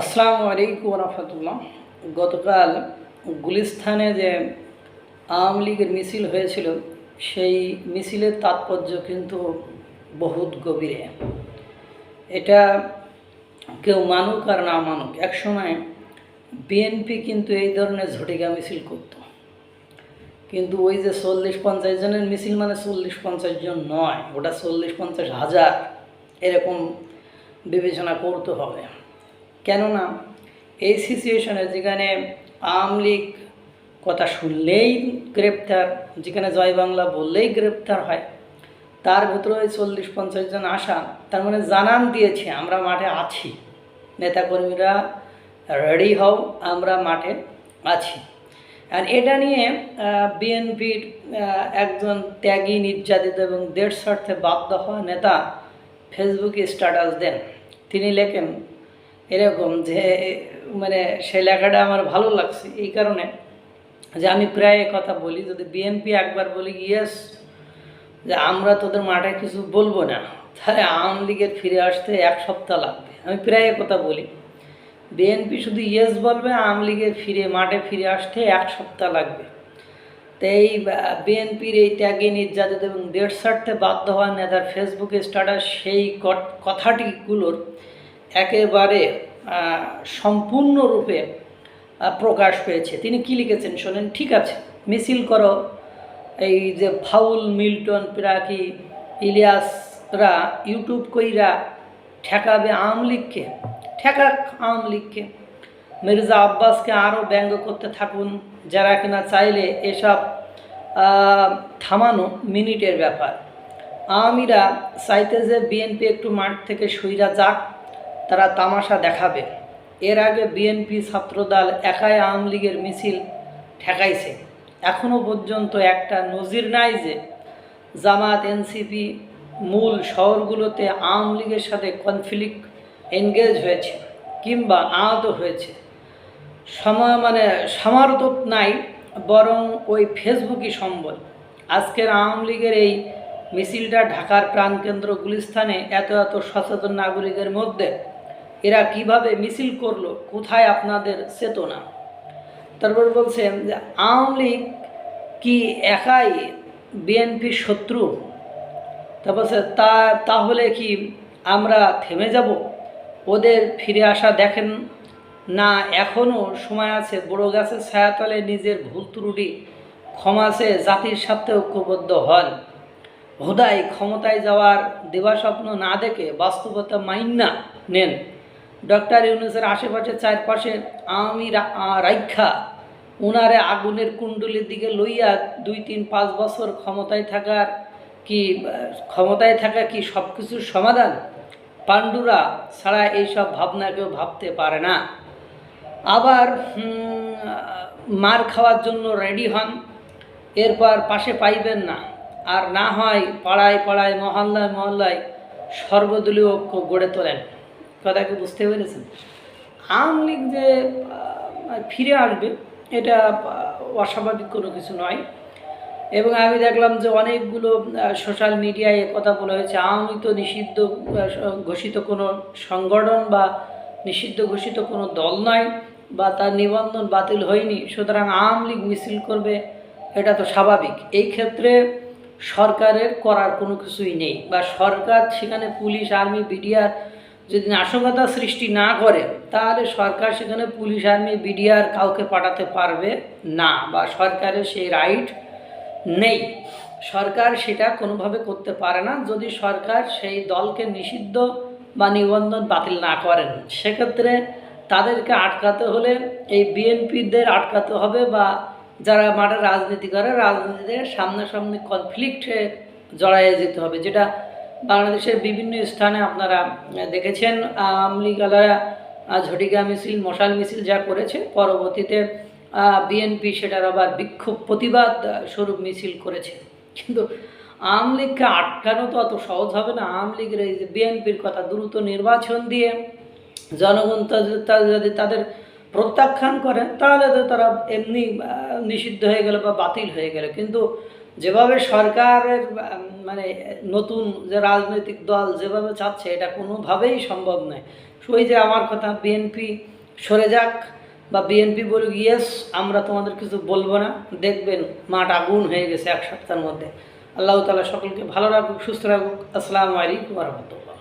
আসসালামু আলাইকুম রহমতুল্লাহ। গতকাল গুলিস্থানে যে আওয়ামী লীগের মিছিল হয়েছিল, সেই মিছিলের তাৎপর্য কিন্তু বহুত গভীরে। এটা কেউ মানুক আর না মানুক, একসময় বিএনপি কিন্তু এই ধরনের ঝটিকা মিছিল করত। কিন্তু ওই যে চল্লিশ পঞ্চাশ জনের মিছিল মানে চল্লিশ পঞ্চাশ জন নয়, ওটা চল্লিশ পঞ্চাশ হাজার, এরকম বিবেচনা করতে হবে। কেননা এই সিচুয়েশনে যেখানে আওয়ামী লীগ কথা শুনলেই গ্রেপ্তার, যেখানে জয় বাংলা বললেই গ্রেপ্তার হয়, তার ভেতরে ওই চল্লিশ পঞ্চাশ জন আসা, তার মানে জানান দিয়েছে, আমরা মাঠে আছি। নেতাকর্মীরা রেডি হও, আমরা মাঠে আছি। আর এটা নিয়ে বিএনপির একজন ত্যাগী, নির্যাতিত এবং দেড় স্বার্থে বাধ্য হওয়া নেতা ফেসবুকে স্ট্যাটাস দেন। তিনি লেখেন এরকম যে মানে সেই লেখাটা আমার ভালো লাগছে। এই কারণে যে আমি প্রায় কথা বলি, যদি বিএনপি একবার বলি ইয়েস যে আমরা তোদের মাঠে কিছু বলব না। তাহলে আওয়ামী লীগের ফিরে আসতে এক সপ্তাহ লাগবে। আমি প্রায় কথা বলি। বিএনপি শুধু ইয়েস বলবে, আওয়ামী লীগের ফিরে, মাঠে ফিরে আসতে এক সপ্তাহ লাগবে। তো এই বিএনপির এই ত্যাগে নির্যাতিত এবং দেড় স্বার্থে বাধ্য হওয়া নেতার ফেসবুকে স্ট্যাটাস সেই কথাটিগুলোর একেবারে সম্পূর্ণরূপে প্রকাশ পেয়েছে। তিনি কি লিখেছেন শোনেন? ঠিক আছে, মিছিল করো। এই যে ফাউল, মিল্টন, পিরাকি, ইলিয়াসরা ইউটিউব কইরা ঠেকাবে আওয়ামী লীগকে, ঠেকাক আওয়ামী লীগকে। মির্জা আব্বাসকে আরও ব্যঙ্গ করতে থাকুন, যারা কিনা চাইলে এসব থামানো মিনিটের ব্যাপার। আওয়ামীরা চাইতে যে বিএনপি একটু মাঠ থেকে সইরা যাক। তারা তামাশা দেখাবে। এর আগে বিএনপি ছাত্রদল একাই আওয়ামী লীগের মিছিল ঠেকাইছে। এখনও পর্যন্ত একটা নজির নাই যে জামাত এনসিপি মূল শহরগুলোতে আওয়ামী লীগের সাথে কনফ্লিক্ট এনগেজ হয়েছে কিংবা আহত হয়েছে। সময় মানে সমারত নাই, বরং ওই ফেসবুকই সম্বল। আজকের আওয়ামী লীগের এই মিছিলটা ঢাকার প্রাণকেন্দ্র গুলিস্থানে এত এত সচেতন নাগরিকের মধ্যে এরা কীভাবে মিছিল করল, কোথায় আপনাদের চেতনা? তারপর বলছেন যে, আওয়ামী লীগ কি একাই বিএনপির শত্রু? তারপর তা, তাহলে কি আমরা থেমে যাব? ওদের ফিরে আসা দেখেন না এখনও সময় আছে, বড় গাছের ছায়াতলে নিজের ভুল ত্রুটি ক্ষমাসে জাতির সাথে ঐক্যবদ্ধ হন। হুদাই ক্ষমতায় যাওয়ার দেবাস্বপ্ন না দেখে বাস্তবতা মাইন্না নেন। ডক্টর ইউনুসের আশেপাশে চারপাশে রা- রাইখা, উনারে আগুনের কুণ্ডলির দিকে লইয়া দুই, তিন, পাঁচ বছর ক্ষমতায় থাকার কি, ক্ষমতায় থাকা কি সব কিছুর সমাধান? পাণ্ডুরা ছাড়া এইসব ভাবনা কেউ ভাবতে পারে না। আবার মার খাওয়ার জন্য রেডি হন, এরপর পাশে পাইবেন না। আর না হয় পাড়ায় পাড়ায় মহল্লায় মহল্লায় সর্বদলীয় ঐক্য গড়ে তোলেন। কথা কি বুঝতে পেরেছেন? আওয়ামী লীগ যে ফিরে আসবে, এটা অস্বাভাবিক কোনো কিছু নয়। এবং আমি দেখলাম যে অনেকগুলো সোশ্যাল মিডিয়ায় কথা বলা হয়েছে, আওয়ামী তো নিষিদ্ধ ঘোষিত কোনো সংগঠন বা নিষিদ্ধ ঘোষিত কোনো দল নয় বা তার নিবন্ধন বাতিল হয়নি। সুতরাং আওয়ামী লীগ মিছিল করবে, এটা তো স্বাভাবিক। এই ক্ষেত্রে সরকারের করার কোনো কিছুই নেই বা সরকার, সেখানে পুলিশ, আর্মি, বিডিআর যদি নাশকতা সৃষ্টি না করে, তাহলে সরকার সেখানে পুলিশ, আর্মি, বিডিআর কাউকে পাঠাতে পারবে না বা সরকারের সেই রাইট নেই। সরকার সেটা কোনোভাবে করতে পারে না। যদি সরকার সেই দলকে নিষিদ্ধ বা নিবন্ধন বাতিল না করেন, সেক্ষেত্রে তাদেরকে আটকাতে হলে এই বিএনপিদের আটকাতে হবে বা যারা মাঠে রাজনীতি করে, রাজনীতিতে সামনাসামনি কনফ্লিক্টে জড়াইয়ে যেতে হবে, যেটা বাংলাদেশের বিভিন্ন স্থানে আপনারা দেখেছেন, আওয়ামী লীগালারা ঝটিকা মিছিল, মশাল মিছিল যা করেছে, পরবর্তীতে বিএনপি সেটার আবার বিক্ষোভ প্রতিবাদ স্বরূপ মিছিল করেছে। কিন্তু আওয়ামী লীগকে আটকানো তো অত সহজ হবে না। আওয়ামী লীগের এই যে বিএনপির কথা দ্রুত নির্বাচন দিয়ে জনগণ যদি তাদের প্রত্যাখ্যান করেন, তাহলে তো তারা এমনি নিষিদ্ধ হয়ে গেল বা বাতিল হয়ে গেল। কিন্তু যেভাবে সরকারের মানে নতুন যে রাজনৈতিক দল যেভাবে চাচ্ছে, এটা কোনোভাবেই সম্ভব নয়। ওই যে আমার কথা, বিএনপি সরে যাক বা বিএনপি বলুক, ইয়েস, আমরা তোমাদের কিছু বলব না। দেখবেন মাঠ আগুন হয়ে গেছে এক সপ্তাহের মধ্যে। আল্লাহ তালা সকলকে ভালো রাখুক, সুস্থ রাখুক। আসসালামু আলাইকুম রহমতুল্লাহ।